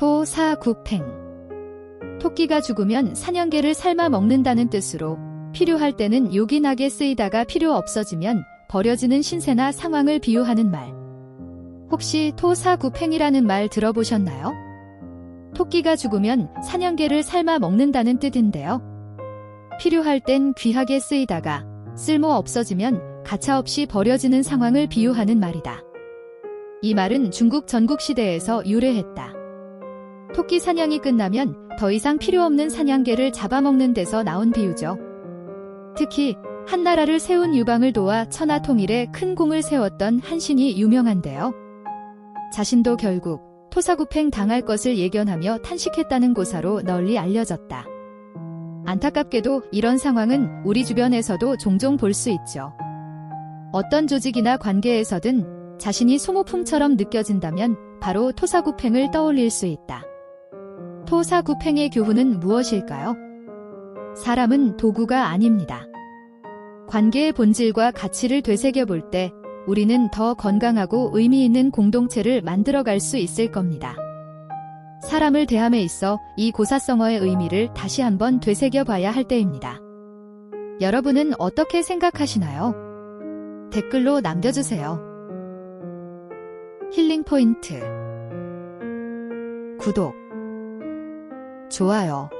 토사구팽 토끼가 죽으면 사냥개를 삶아 먹는다는 뜻으로 필요할 때는 요긴하게 쓰이다가 필요 없어지면 버려지는 신세나 상황을 비유하는 말. 혹시 토사구팽이라는 말 들어보셨나요? 토끼가 죽으면 사냥개를 삶아 먹는다는 뜻인데요. 필요할 땐 귀하게 쓰이다가 쓸모 없어지면 가차없이 버려지는 상황을 비유하는 말이다. 이 말은 중국 전국시대에서 유래했다. 토끼 사냥이 끝나면 더 이상 필요 없는 사냥개를 잡아먹는 데서 나온 비유죠. 특히 한나라를 세운 유방을 도와 천하 통일에 큰 공을 세웠던 한신이 유명한데요. 자신도 결국 토사구팽 당할 것을 예견하며 탄식했다는 고사로 널리 알려졌다. 안타깝게도 이런 상황은 우리 주변에서도 종종 볼 수 있죠. 어떤 조직이나 관계에서든 자신이 소모품처럼 느껴진다면 바로 토사구팽을 떠올릴 수 있다. 토사구팽의 교훈은 무엇일까요? 사람은 도구가 아닙니다. 관계의 본질과 가치를 되새겨 볼 때 우리는 더 건강하고 의미 있는 공동체를 만들어갈 수 있을 겁니다. 사람을 대함에 있어 이 고사성어의 의미를 다시 한번 되새겨 봐야 할 때입니다. 여러분은 어떻게 생각하시나요? 댓글로 남겨주세요. 힐링 포인트 구독, 좋아요.